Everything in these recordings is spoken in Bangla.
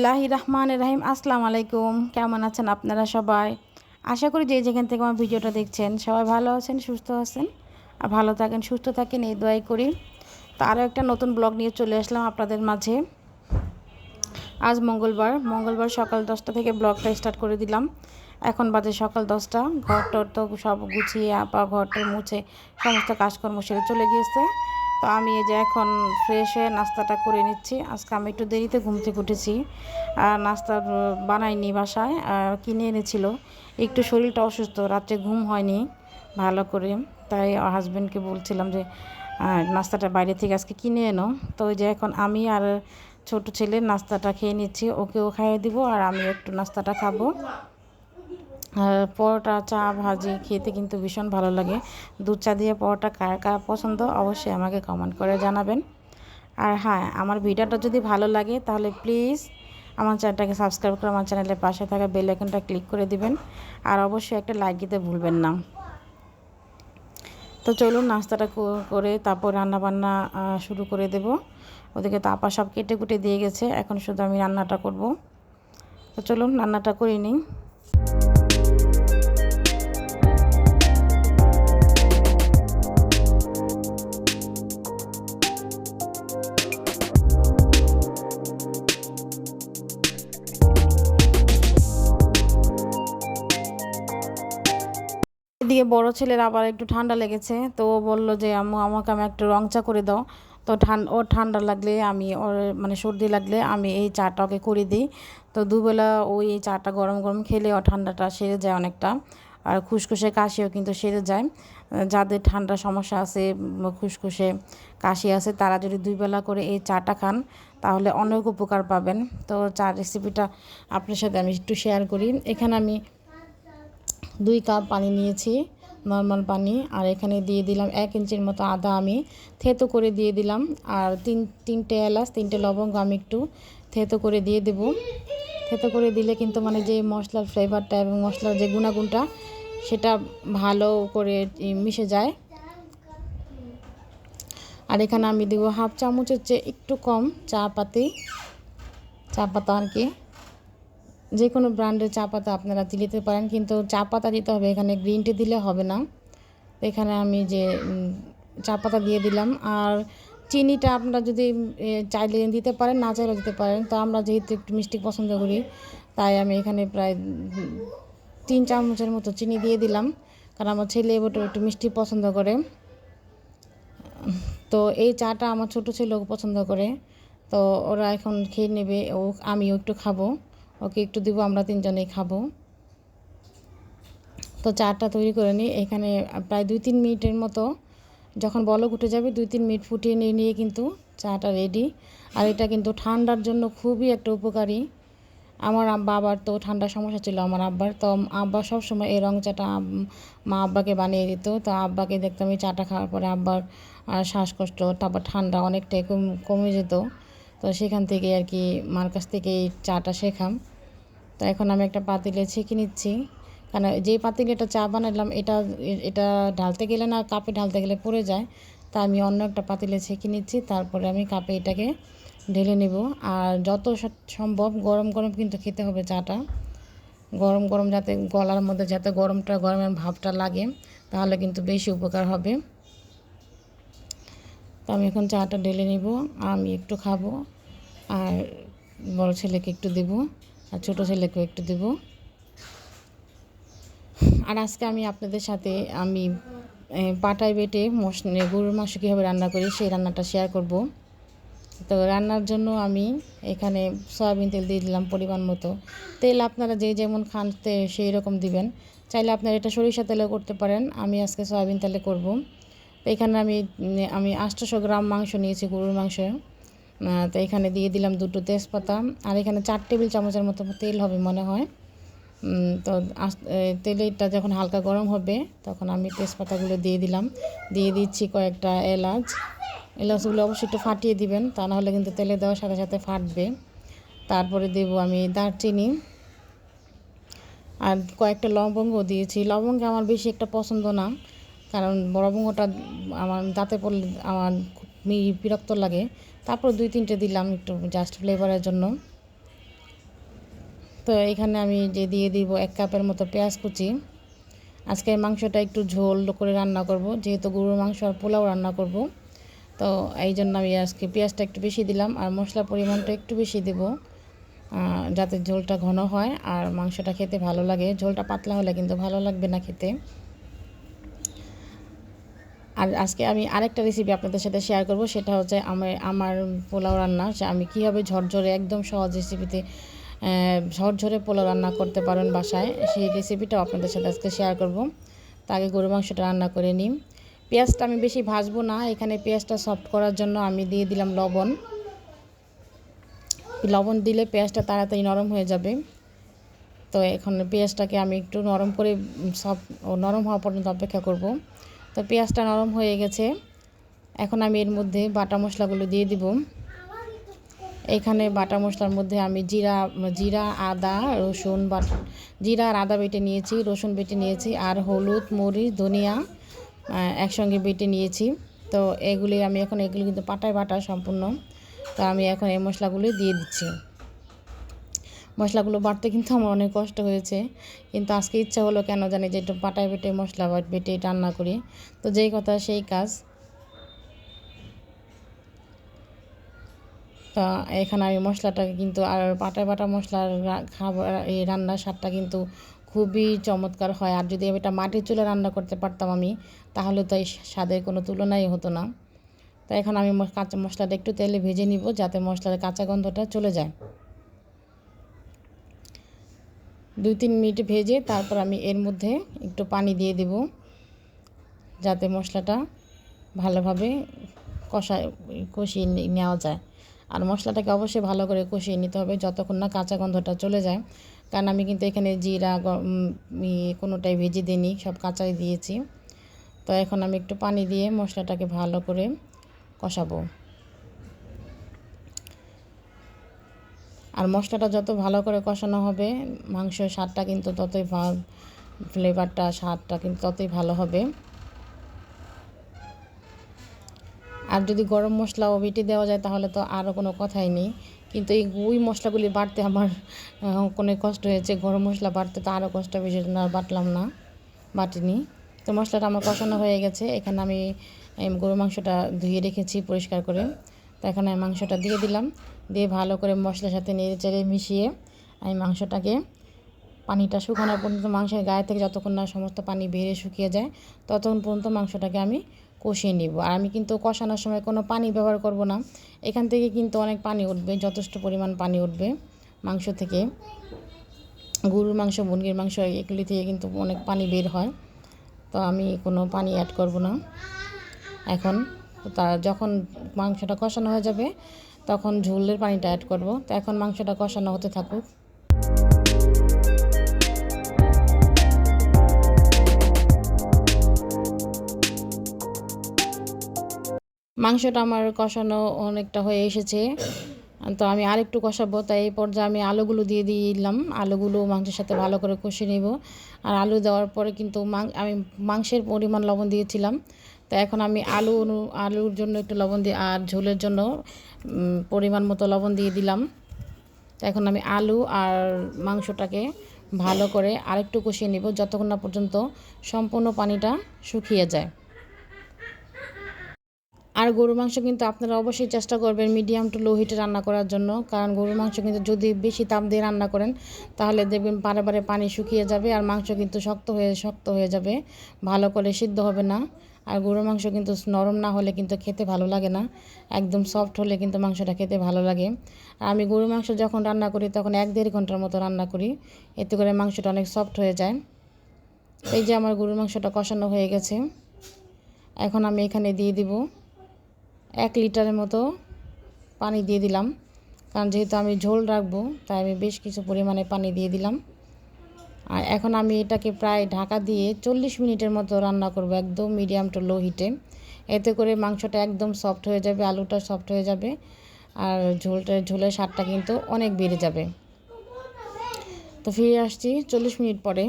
বিসমিল্লাহ রহমান রাহিম, আসসালামু আলাইকুম। কেমন আছেন আপনারা সবাই? আশা করি যে যেখান থেকে আমার ভিডিওটা দেখছেন সবাই ভালো আছেন, সুস্থ আছেন আর ভালো থাকেন, সুস্থ থাকেন, এই দোয়াই করি। তো আরও একটা নতুন ব্লগ নিয়ে চলে আসলাম আপনাদের মাঝে। আজ মঙ্গলবার মঙ্গলবার সকাল দশটা থেকে ব্লগটা স্টার্ট করে দিলাম। এখন বাজে সকাল দশটা ঘর টর তো সব গুছিয়ে, আপা ঘর ঘরটা মুছে সমস্ত কাজকর্ম সেরে চলে গিয়েছে। তো আমি এই যে এখন ফ্রেশ হয়ে নাস্তাটা করে নিচ্ছি। আজকে আমি একটু দেরিতে ঘুম থেকে উঠেছি। আর নাস্তা বানাইনি বাসায়, আর কিনে এনেছিল। একটু শরীরটা অসুস্থ, রাত্রে ঘুম হয়নি ভালো করে। তাই হাজব্যান্ডকে বলছিলাম যে নাস্তাটা বাইরে থেকে আজকে কিনে এনো। তো ওই যে এখন আমি আর ছোট ছেলে নাস্তাটা খেয়ে নিচ্ছি, ওকেও খাইয়ে দিব আর আমি একটু নাস্তাটা খাব। পরোটা, চা ভাজি খেতে কিন্তু ভীষণ ভালো লাগে। দুধ চা দিয়ে পরোটা কার কার পছন্দ অবশ্যই আমাকে কমেন্ট করে জানাবেন। আর হ্যাঁ আমার ভিডিওটা যদি ভালো লাগে তাহলে প্লিজ আমার চ্যানেলটাকে সাবস্ক্রাইব করে আমার চ্যানেলের পাশে থাকা বেল আইকনটা ক্লিক করে দিবেন। আর অবশ্যই একটা লাইক দিতে ভুলবেন না। তো চলুন নাস্তাটা করে তারপর রান্নাবান্না শুরু করে দেব। ওদিকে তাপা সব কেটে কুটে দিয়ে গেছে। এখন শুধু আমি রান্নাটা করব। তো চলুন রান্নাটা করে নিই। এদিকে বড় ছেলের আবার একটু ঠান্ডা লেগেছে, তো ও বলল যে, আম্মু, আমাকে আমি একটু রং চা করে দাও। তো ঠান, ওর ঠান্ডা লাগলে আমি ওর মানে সর্দি লাগলে আমি এই চাটা ওকে করে দিই। তো দুবেলা ওই এই চাটা গরম গরম খেলে ও ঠান্ডাটা সেরে যায় অনেকটা, আর খুসখুসে কাশিও কিন্তু সেরে যায়। যাদের ঠান্ডা সমস্যা আছে খুসখুসে কাশি আছে, তারা যদি দুই বেলা করে এই চাটা খান, তাহলে অনেক উপকার পাবেন। তো চা রেসিপিটা আপনার সাথে আমি একটু শেয়ার করি। এখানে আমি দুই কাপ পানি নিয়েছি। নর্মাল পানি, আর এখানে দিয়ে দিলাম এক ইঞ্চির মতো আদা আমি। থেতো করে দিয়ে দিলাম, আর তিন, তিনটে এলাচ, তিনটে লবঙ্গ আমি একটু থেতো করে দিয়ে দেব। থেতো করে দিলে কিন্তু মানে যে মশলার ফ্লেভারটা এবং মশলার যে গুণাগুণটা, সেটা ভালো করে মিশে যায়। আর এখানে আমি দেবো হাফ চামচের চেয়ে একটু কম চা পাতি, চা পাতা আর কি। যে কোনো ব্র্যান্ডের চা পাতা আপনারা দিতে পারেন, কিন্তু চা পাতা দিতে হবে। এখানে গ্রিন টি দিলে হবে না। এখানে আমি যে চা পাতা দিয়ে দিলাম। আর চিনিটা আপনারা যদি চাইলে দিতে পারেন, না চাইলে দিতে পারেন। তো আমরা যেহেতু একটু মিষ্টি পছন্দ করি, তাই আমি এখানে প্রায় তিন চামচের মতো চিনি দিয়ে দিলাম। কারণ আমার ছেলে এবার একটু মিষ্টি পছন্দ করে। তো এই চাটা আমার ছোটো ছেলেও পছন্দ করে। তো ওরা এখন খেয়ে নেবে, ও, আমিও একটু খাব। ওকে একটু দিব, আমরা তিনজনেই খাব। তো চাটা তৈরি করে নিই। এখানে প্রায় দুই তিন মিনিটের মতো যখন বলক উঠে যাবে, দুই তিন মিনিট ফুটিয়ে নিয়ে নিয়ে কিন্তু চাটা রেডি আর এটা কিন্তু ঠান্ডার জন্য খুবই একটা উপকারী। আমার বাবার তো ঠান্ডার সমস্যা ছিল, আমার আব্বার। তো আব্বা সব সময় এই রং চাটা মা আব্বাকে বানিয়ে দিত। তো আব্বাকে দেখতাম এই চাটা খাওয়ার পরে আব্বার শ্বাসকষ্ট, তারপর ঠান্ডা অনেকটাই কমে যেত। তো সেখান থেকে আর কি মার কাছ থেকে এই চাটা শেখাম। তো এখন আমি একটা পাতিলে ছেঁকে নিচ্ছি। কারণ যে পাতিলে এটা চা বানালাম, এটা এটা ঢালতে গেলে না, কাপে ঢালতে গেলে পড়ে যায়। তা আমি অন্য একটা পাতিলে ছেঁকে নিচ্ছি, তারপরে আমি কাপে এটাকে ঢেলে নেব। আর যত সম্ভব গরম গরম কিন্তু খেতে হবে চাটা। গরম গরম যাতে গলার মধ্যে যাতে গরমটা, গরমের ভাবটা লাগে, তাহলে কিন্তু বেশি উপকার হবে। তো আমি এখন চাটা ঢেলে নিব, আমি একটু খাব, আর বড় ছেলেকে একটু দেবো, আর ছোটো ছেলেকেও একটু দেবো। আর আজকে আমি আপনাদের সাথে আমি পাটায় বেটে গরুর মাংস কীভাবে রান্না করি সেই রান্নাটা শেয়ার করব। তো রান্নার জন্য আমি এখানে সয়াবিন তেল দিয়ে দিলাম পরিমাণ মতো। তেল আপনারা যে যেমন খান সেই রকম দিবেন। চাইলে আপনারা এটা সরিষা তেলে করতে পারেন, আমি আজকে সয়াবিন তেলে করব। তো এখানে আমি আমি আটশোশো গ্রাম মাংস নিয়েছি, গরুর মাংস। তো এখানে দিয়ে দিলাম দুটো তেজপাতা। আর এখানে চার টেবিল চামচের মতো তেল হবে মনে হয়। তো তেলটা যখন হালকা গরম হবে, তখন আমি তেজপাতাগুলো দিয়ে দিলাম। দিয়ে দিচ্ছি কয়েকটা এলাচ। এলাচগুলো অবশ্যই একটু ফাটিয়ে দিবেন, তা নাহলে কিন্তু তেলে দেওয়ার সাথে সাথে ফাটবে। তারপরে দেব আমি দারচিনি। আর কয়েকটা লবঙ্গ দিয়েছি। লবঙ্গ আমার বেশি একটা পছন্দ না। কারণ বড় লবঙ্গটা আমার দাঁতে পড়লে আমার বিরক্ত লাগে। তারপর দুই তিনটে দিলাম একটু জাস্ট ফ্লেভারের জন্য। তো এখানে আমি যে দিয়ে দিব এক কাপের মতো পেঁয়াজ কুচি। আজকে মাংসটা একটু ঝোল করে রান্না করব, যেহেতু গরুর মাংস আর পোলাও রান্না করব। তো এই জন্য আমি আজকে পেঁয়াজটা একটু বেশি দিলাম আর মশলার পরিমাণটা একটু বেশি দেব যাতে ঝোলটা ঘন হয় আর মাংসটা খেতে ভালো লাগে। ঝোলটা পাতলা হলে কিন্তু ভালো লাগবে না খেতে। আর আজকে আমি আরেকটা রেসিপি আপনাদের সাথে শেয়ার করব, সেটা হচ্ছে আমার আমার পোলাও রান্না। আমি কীভাবে ঝরঝরে, একদম সহজ রেসিপিতে ঝরঝরে পোলাও রান্না করতে পারেন বাসায়, সেই রেসিপিটাও আপনাদের সাথে আজকে শেয়ার করব। তা আগে গরু মাংসটা রান্না করে নিই। পেঁয়াজটা আমি বেশি ভাজবো না, এখানে পেঁয়াজটা সফট করার জন্য আমি দিয়ে দিলাম লবণ। লবণ দিলে পেঁয়াজটা তাড়াতাড়ি নরম হয়ে যাবে। তো এখন পেঁয়াজটাকে আমি একটু নরম করে সব নরম হওয়া পর্যন্ত অপেক্ষা করব। তো পেঁয়াজটা নরম হয়ে গেছে। এখন আমি এর মধ্যে বাটা মশলাগুলো দিয়ে দিব। এখানে বাটা মশলার মধ্যে আমি জিরা জিরা, আদা, রসুন বাটা, জিরা আর আদা বেটে নিয়েছি, রসুন বেটে নিয়েছি আর হলুদ, মরিচ, ধনিয়া একসঙ্গে বেটে নিয়েছি। তো এগুলি আমি এখন, এগুলি কিন্তু পাটায় বাটা সম্পূর্ণ। তো আমি এখন এই মশলাগুলি দিয়ে দিচ্ছি। মশলাগুলো বাটতে কিন্তু আমার অনেক কষ্ট হয়েছে। কিন্তু আজকে ইচ্ছা হলো কেন জানি যে একটু পাটায় বেটে মশলা বেটে রান্না করি। তো যেই কথা সেই কাজ। তা এখানে আমি মশলাটাকে কিন্তু আর পাটা বাটা মশলার খাবার, এই রান্নার স্বাদটা কিন্তু খুবই চমৎকার হয়। আর যদি এটা মাটির চুলে রান্না করতে পারতাম আমি, তাহলে তো এই স্বাদের কোনো তুলনাই হতো না। তো এখন আমি কাঁচা মশলাটা একটু তেলে ভেজে নিব যাতে মশলার কাঁচা গন্ধটা চলে যায়। দুই তিন মিনিট ভেজে তারপর আমি এর মধ্যে একটু পানি দিয়ে দেব, যাতে মশলাটা ভালোভাবে কষা কষিয়ে নেওয়া যায়। আর মশলাটাকে অবশ্যই ভালো করে কষিয়ে নিতে হবে যতক্ষণ না কাঁচা গন্ধটা চলে যায়। কারণ আমি কিন্তু এখানে জিরা কোনোটাই ভেজে দিইনি, সব কাঁচাই দিয়েছি। তো এখন আমি একটু পানি দিয়ে মশলাটাকে ভালো করে কষাবো। আর মশলাটা যত ভালো করে কষানো হবে, মাংসের স্বাদটা কিন্তু ততই ফ্লেভারটা স্বাদটা কিন্তু ততই ভালো হবে। আর যদি গরম মশলাও বেটে দেওয়া যায় তাহলে তো আরও কোনো কথাই নেই। কিন্তু এই ওই মশলাগুলি বাড়তে আমার কোনো কষ্ট হয়েছে। গরম মশলা বাড়তে তো আরও কষ্ট হবে, সেজন্য আর বাটলাম না, বাটিনি। তো মশলাটা আমার কষানো হয়ে গেছে। এখানে আমি গরু মাংসটা ধুয়ে রেখেছি পরিষ্কার করে। তো আমি মাংসটা দিয়ে দিলাম। দিয়ে ভালো করে মশলার সাথে নেড়ে চেড়ে মিশিয়ে আমি মাংসটাকে পানিটা শুকানোর পর্যন্ত মাংসের গায়ে থেকে যতক্ষণ না সমস্ত পানি বেরিয়ে শুকিয়ে যায়, ততক্ষণ পর্যন্ত মাংসটাকে আমি কষিয়ে নিব। আর আমি কিন্তু কষানোর সময় কোনো পানি ব্যবহার করব না। এখান থেকে কিন্তু অনেক পানি উঠবে, যথেষ্ট পরিমাণ পানি উঠবে মাংস থেকে। গরুর মাংস, মুরগির মাংস এগুলি থেকে কিন্তু অনেক পানি বের হয়। তো আমি কোনো পানি অ্যাড করব না। এখন তা যখন মাংসটা কষানো হয়ে যাবে, তখন ঝোলের পানিটা অ্যাড করব। তো এখন মাংসটা কষানো হতে থাকুক। মাংসটা আমার কষানো অনেকটা হয়ে এসেছে। তো আমি আরেকটু কষাবো, তাই এই পর্যায়ে আমি আলুগুলো দিয়ে দিলাম। আলুগুলো মাংসের সাথে ভালো করে কষে নেব। আর আলু দেওয়ার পরে কিন্তু আমি মাংসের পরিমাণ লবণ দিয়েছিলাম। তো এখন আমি আলু, আলুর জন্য একটু লবণ দিয়ে, আর ঝোলের জন্য পরিমাণ মতো লবণ দিয়ে দিলাম। তো এখন আমি আলু আর মাংসটাকে ভালো করে আরেকটু কষিয়ে নেব, যতক্ষণ না পর্যন্ত সম্পূর্ণ পানিটা শুকিয়ে যায়। আর গরুর মাংস কিন্তু আপনারা অবশ্যই চেষ্টা করবেন মিডিয়াম টু লো হিটে রান্না করার জন্য। কারণ গরুর মাংস কিন্তু যদি বেশি তাপ দিয়ে রান্না করেন, তাহলে দেখবেন বারে বারে পানি শুকিয়ে যাবে আর মাংস কিন্তু শক্ত হয়ে শক্ত হয়ে যাবে। ভালো করে সিদ্ধ হবে না। আর গরুর মাংস কিন্তু নরম না হলে কিন্তু খেতে ভালো লাগে না। একদম সফট হলে কিন্তু মাংসটা খেতে ভালো লাগে। আর আমি গরুর মাংস যখন রান্না করি, তখন এক দেড় ঘণ্টার মতো রান্না করি। এতে করে মাংসটা অনেক সফট হয়ে যায়। এই যে আমার গরুর মাংসটা কষানো হয়ে গেছে। এখন আমি এখানে দিয়ে দিব। এক লিটারের মতো পানি দিয়ে দিলাম। কারণ যেহেতু আমি ঝোল রাখব, তাই আমি বেশ কিছু পরিমাণে পানি দিয়ে দিলাম। আর এখন আমি এটাকে প্রায় ঢাকা দিয়ে চল্লিশ মিনিটের মতো রান্না করব একদম মিডিয়াম টু লো হিটে এতে করে মাংসটা একদম সফট হয়ে যাবে, আলুটা সফট হয়ে যাবে, আর ঝোলটা, ঝোলের স্বাদটা কিন্তু অনেক বেড়ে যাবে। তো ফিরে আসছি চল্লিশ মিনিট পরে।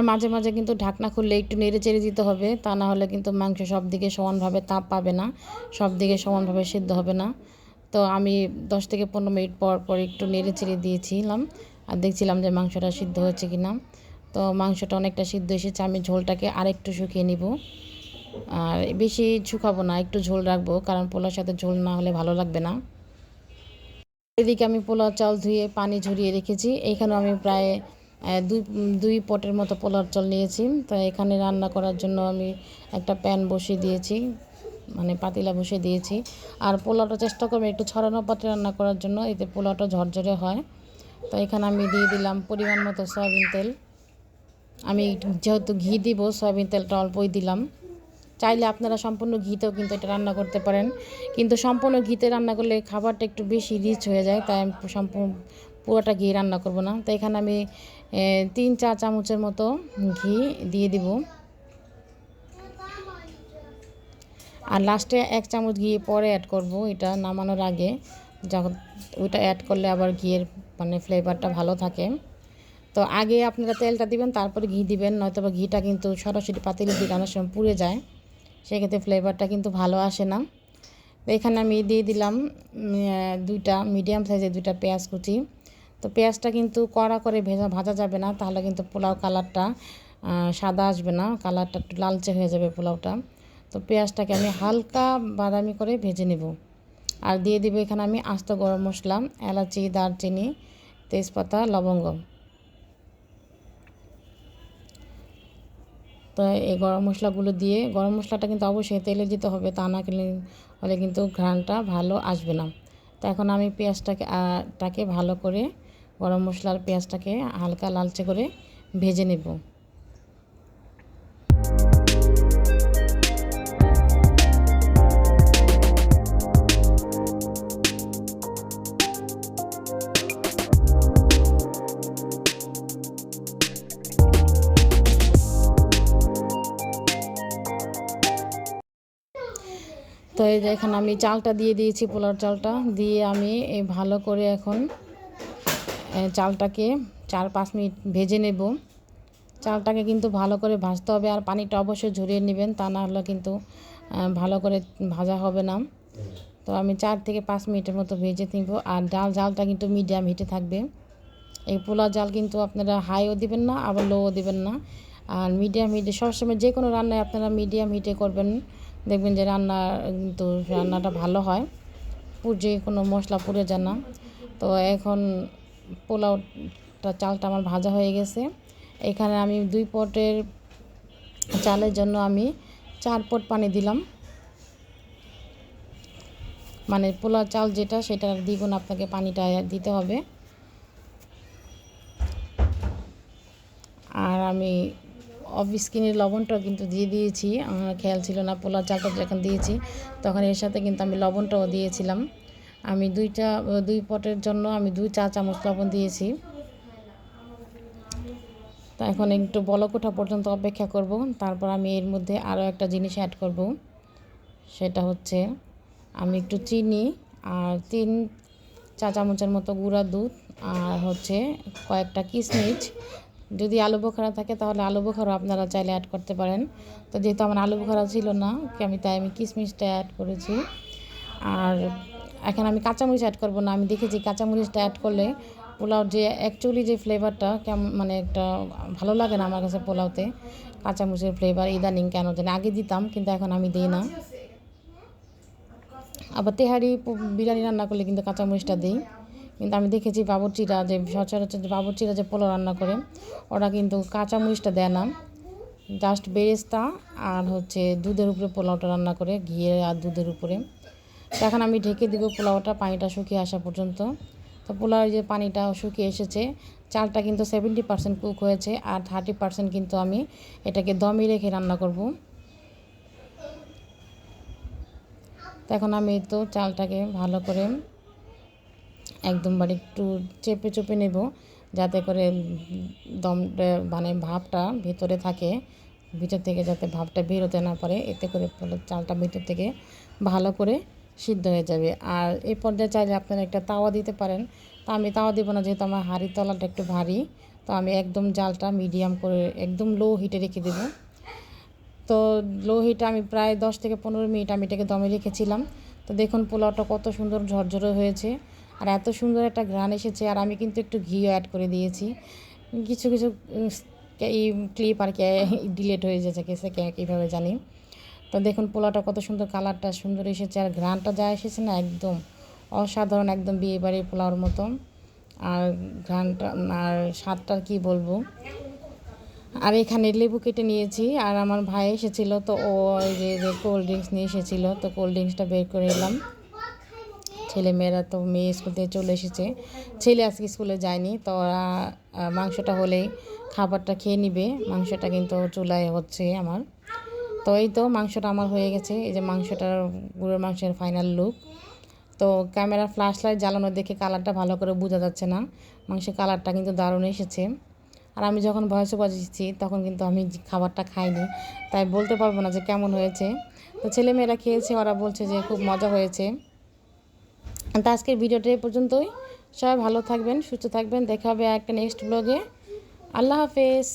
আর মাঝে মাঝে কিন্তু ঢাকনা খুললে একটু নেড়ে চেড়ে দিতে হবে। তা না হলে কিন্তু মাংস সব দিকে সমানভাবে তাপ পাবে না সব দিকে সমানভাবে সিদ্ধ হবে না। তো আমি দশ থেকে পনেরো মিনিট পর পর একটু নেড়ে চেড়ে দিয়েছিলাম আর দেখছিলাম যে মাংসটা সিদ্ধ হচ্ছে কি না তো মাংসটা অনেকটা সিদ্ধ এসেছে, আমি ঝোলটাকে আরেকটু শুকিয়ে নিব। আর বেশি শুকাবো না, একটু ঝোল রাখব, কারণ পোলার সাথে ঝোল না হলে ভালো লাগবে না। এদিকে আমি পোলাও চাল ধুয়ে পানি ঝরিয়ে রেখেছি, এখানেও আমি প্রায় দুই দুই পটের মতো পোলার চাল নিয়েছি। তো এখানে রান্না করার জন্য আমি একটা প্যান বসিয়ে দিয়েছি মানে পাতিলা বসিয়ে দিয়েছি। আর পোলাওটা চেষ্টা করবে একটু ছড়ানো পাত্রে রান্না করার জন্য, এতে পোলাওটা ঝরঝরে হয়। তো এখানে আমি দিয়ে দিলাম পরিমাণ মতো সয়াবিন তেল। আমি যেহেতু ঘি দিব, সয়াবিন তেলটা অল্পই দিলাম। চাইলে আপনারা সম্পূর্ণ ঘিতেও কিন্তু এটা রান্না করতে পারেন। কিন্তু সম্পূর্ণ ঘিতে রান্না করলে খাবারটা একটু বেশি রিচ হয়ে যায়, তাই আমি সম্পূর্ণ পুরোটা ঘি রান্না করব না। তো এখানে আমি তিন চা চামচের মতো ঘি দিয়ে দিব। আর লাস্টে এক চামচ ঘি পরে অ্যাড করব, এটা নামানোর আগে। যখন ওইটা অ্যাড করলে আবার ঘিয়ের মানে ফ্লেভারটা ভালো থাকে। তো আগে আপনারা তেলটা দিবেন, তারপরে ঘি দিবেন নয়তো বা ঘিটা কিন্তু সরাসরি পাতিলে দিলে অনেক সময় পুড়ে যায়। সেক্ষেত্রে ফ্লেভারটা কিন্তু ভালো আসে না। তো এখানে আমি দিয়ে দিলাম দুইটা মিডিয়াম সাইজের দুইটা পেঁয়াজ কুচি। তো পেঁয়াজটা কিন্তু কড়া করে ভেজা, ভাজা যাবে না, তাহলে কিন্তু পোলাও কালারটা সাদা আসবে না, কালারটা একটু লালচে হয়ে যাবে পোলাওটা। তো পেঁয়াজটাকে আমি হালকা বাদামি করে ভেজে নেব। আর দিয়ে দিব এখানে আমি আস্ত গরম মশলা, এলাচি, দারচিনি, তেজপাতা, লবঙ্গ। তো এই গরম মশলাগুলো দিয়ে, গরম মশলাটা কিন্তু অবশ্যই তেলে দিতে হবে, তা না হলে কিন্তু ঘ্রাণটা ভালো আসবে না। তো এখন আমি পেঁয়াজটাকে টাকে ভালো করে গরম মশলার পেঁয়াজটাকে হালকা লালচে করে ভেজে নেব। তো এই যে এখন আমি চালটা দিয়ে দিয়েছি পোলার চালটা, দিয়ে আমি ভালো করে এখন চালটাকে চার পাঁচ মিনিট ভেজে নেব। চালটাকে কিন্তু ভালো করে ভাজতে হবে আর পানিটা অবশ্যই ঝরিয়ে নেবেন, তা না হলে কিন্তু ভালো করে ভাজা হবে না। তো আমি চার থেকে পাঁচ মিনিটের মতো ভেজে নিব আর ডাল, জালটা কিন্তু মিডিয়াম হিটে থাকবে। এই পোলা জাল কিন্তু আপনারা হাইও দিবেন না, আবার লোও দিবেন না। আর মিডিয়াম হিটে সবসময় যে কোনো রান্নায় আপনারা মিডিয়াম হিটে করবেন। দেখবেন যে রান্না, কিন্তু রান্নাটা ভালো হয়। যে কোনো মশলা পুড়ে যায় না। তো এখন পোলাওটা, চালটা আমার ভাজা হয়ে গেছে। এখানে আমি দুই পটের চালের জন্য আমি চার পট পানি দিলাম। মানে পোলাও চাল যেটা, সেটা দ্বিগুণ আপনাকে পানিটা দিতে হবে। আর আমি অফ স্কিনের লবণটাও কিন্তু দিয়ে দিয়েছি। আমার খেয়াল ছিল না পোলাও চালটা যখন দিয়েছি, তখন এর সাথে কিন্তু আমি লবণটাও দিয়েছিলাম। আমি দুইটা, দুই পটের জন্য আমি দুই চা চামচ লবণ দিয়েছি। তা এখন একটু বলক ওঠা পর্যন্ত অপেক্ষা করব। তারপর আমি এর মধ্যে আরও একটা জিনিস অ্যাড করব। সেটা হচ্ছে আমি একটু চিনি আর তিন চা চামচের মতো গুঁড়া দুধ আর হচ্ছে কয়েকটা কিশমিশ যদি আলু বোখারা থাকে তাহলে আলু বোখারা আপনারা চাইলে অ্যাড করতে পারেন। তো যেহেতু আমার আলু বোখারা ছিল না, আমি তাই আমি কিশমিশটা অ্যাড করেছি। আর এখন আমি কাঁচামরিচ অ্যাড করব না। আমি দেখেছি কাঁচামরিচটা অ্যাড করলে পোলাও যে অ্যাকচুয়ালি যে ফ্লেভারটা কেমন মানে একটা ভালো লাগে না আমার কাছে পোলাওতে, কাঁচামরিচের ফ্লেভার ইদানিং কেন জানি। আগে দিতাম, কিন্তু এখন আমি দিই না। আবার তেহারি বিরিয়ানি রান্না করলে কিন্তু কাঁচামরিচটা দিই। কিন্তু আমি দেখেছি বাবরচিরা যে সচরাচর বাবরচিরা যে পোলাও রান্না করে, ওরা কিন্তু কাঁচামরিচটা দেয় না। জাস্ট বেরেস্তা আর হচ্ছে দুধের উপরে পোলাওটা রান্না করে ঘিয়ে আর দুধের উপরে। এখন আমি ঢেকে দিব পোলাওটা, পানিটা শুকিয়ে আসা পর্যন্ত। তো পোলাওর যে পানিটা শুকিয়ে এসেছে, চালটা কিন্তু সেভেন্টি পার্সেন্ট কুক হয়েছে আর থার্টি পার্সেন্ট কিন্তু আমি এটাকে দমে রেখে রান্না করব। তো এখন আমি তো চালটাকে ভালো করে একদম বাড়ি একটু চেপে চেপে নেব, যাতে করে দম মানে ভাবটা ভেতরে থাকে, ভিতর থেকে যাতে ভাবটা বেরোতে না পারে। এতে করে চালটা ভিতর থেকে ভালো করে সিদ্ধ হয়ে যাবে। আর এই পর্যায়ে চাইলে আপনারা একটা তাওয়া দিতে পারেন। তা আমি তাওয়া দিব না, যেহেতু আমার হাঁড়ির তলাটা একটু ভারী, তো আমি একদম জালটা মিডিয়াম করে, একদম লো হিটে রেখে দেবো। তো লো হিটে আমি প্রায় দশ থেকে পনেরো মিনিট আমি এটাকে দমে রেখেছিলাম। তো দেখুন পোলাওটা কত সুন্দর ঝরঝরে হয়েছে, আর এত সুন্দর একটা ঘ্রাণ এসেছে, আর আমি কিন্তু একটু ঘিও অ্যাড করে দিয়েছি। কিছু কিছু এই ক্লিপ আর কি ডিলেট হয়ে যাচ্ছে কেসে কীভাবে জানি। তো দেখুন পোলাওটা কত সুন্দর, কালারটা সুন্দর এসেছে আর ঘ্রাণটা যা এসেছে না একদম অসাধারণ একদম বিয়ে বাড়ির পোলাওর মতো আর ঘ্রাণটা, আর স্বাদটা কি বলব। আর এখানে লেবু কেটে নিয়েছি আর আমার ভাই এসেছিল তো ও যে যে কোল্ড ড্রিঙ্কস নিয়ে এসেছিল তো কোল্ড ড্রিঙ্কসটা বের করে এলাম ছেলে মেয়েরা তো মেয়ে স্কুল থেকে চলে এসেছে। ছেলে আজকে স্কুলে যায়নি তো ওরা মাংসটা হলেই খাবারটা খেয়ে নিবে। মাংসটা কিন্তু চুলায় হচ্ছে আমার। তো এই তো মাংসটা আমার হয়ে গেছে, এই যে মাংসটার গুঁড়োর মাংসের ফাইনাল লুক তো ক্যামেরা ফ্ল্যাশ লাইট জ্বালানো দেখে কালারটা ভালো করে বোঝা যাচ্ছে না। মাংসের কালারটা কিন্তু দারুণ এসেছে। আর আমি যখন ভয়েসে বাজিয়েছি তখন কিন্তু আমি খাবারটা খাইনি। তাই বলতে পারব না যে কেমন হয়েছে। তো ছেলেমেয়েরা খেয়েছে, ওরা বলছে যে খুব মজা হয়েছে। তো আজকের ভিডিওটা এই পর্যন্তই। সবাই ভালো থাকবেন, সুস্থ থাকবেন। দেখা হবে একটা নেক্সট ব্লগে আল্লাহ হাফেজ।